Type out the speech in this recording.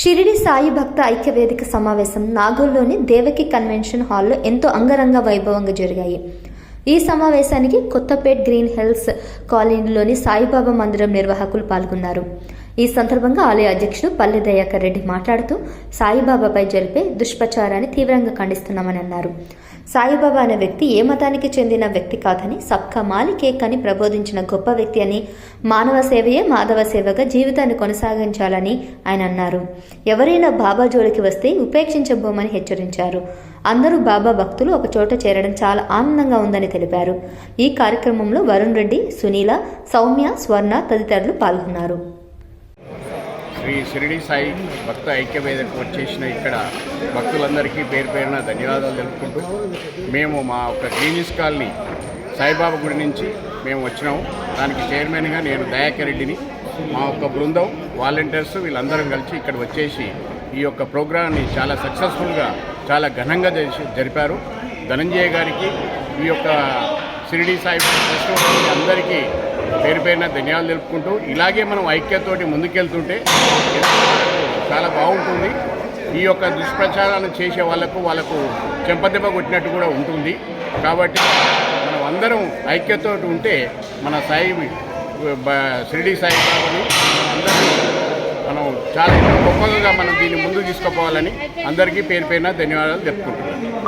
షిరిడి సాయి భక్త ఐక్య వేదిక సమావేశం నాగూర్లోని దేవకి కన్వెన్షన్ హాల్లో ఎంతో అంగరంగ వైభవంగా జరిగాయి. ఈ సమావేశానికి కొత్తపేట్ గ్రీన్ హిల్స్ కాలనీలోని సాయిబాబా మందిరం నిర్వాహకులు పాల్గొన్నారు. ఈ సందర్భంగా ఆలయ అధ్యక్షుడు పల్లె దయాకర్ రెడ్డి మాట్లాడుతూ సాయిబాబాపై జరిపే దుష్ప్రచారాన్ని తీవ్రంగా ఖండిస్తున్నామని అన్నారు. సాయిబాబా అనే వ్యక్తి ఏ మతానికి చెందిన వ్యక్తి కాదని సబ్కా మాలికేక్ అని ప్రబోధించిన గొప్ప వ్యక్తి అని మానవ సేవయే మాధవ సేవగా జీవితాన్ని కొనసాగించాలని ఆయన అన్నారు. ఎవరైనా బాబా జోలికి వస్తే ఉపేక్షించబోమని హెచ్చరించారు. అందరూ బాబా భక్తులు ఒక చోట చేరడం చాలా ఆనందంగా ఉందని తెలిపారు. ఈ కార్యక్రమంలో వరుణ్ రెడ్డి సునీల సౌమ్య స్వర్ణ తదితరులు పాల్గొన్నారు. శ్రీ షిరిడి సాయి భక్త ఐక్య వచ్చేసిన ఇక్కడ భక్తులందరికీ పేరు పేరున ధన్యవాదాలు తెలుపుకుంటూ మేము మా ఒక గ్రీనిస్ కాలనీ సాయిబాబా గుడి నుంచి మేము వచ్చినాము. దానికి చైర్మన్గా నేను దయాకర్ రెడ్డిని మా యొక్క బృందం వాలంటీర్స్ వీళ్ళందరం కలిసి ఇక్కడ వచ్చేసి ఈ యొక్క ప్రోగ్రాన్ని చాలా సక్సెస్ఫుల్గా చాలా ఘనంగా జరిపారు. ధనంజయ గారికి ఈ యొక్క షిరిడి సాయి అందరికీ పేరు పేరున ధన్యవాదాలు తెలుపుకుంటూ ఇలాగే మనం ఐక్యతోటి ముందుకెళ్తుంటే చాలా బాగుంటుంది. ఈ యొక్క దుష్ప్రచారాలను చేసే వాళ్ళకు వాళ్ళకు చెంపదెబ్బ కొట్టినట్టు కూడా ఉంటుంది. కాబట్టి మనం అందరం ఐక్యతో ఉంటే మన సాయి షిరిడీ షిరిడి సాయి బాబాని అందరం మనం చాలా గొప్పగా మనం దీన్ని ముందుకు తీసుకుపోవాలని అందరికీ పేరు పేరున ధన్యవాదాలు చెప్పుకుంటున్నాను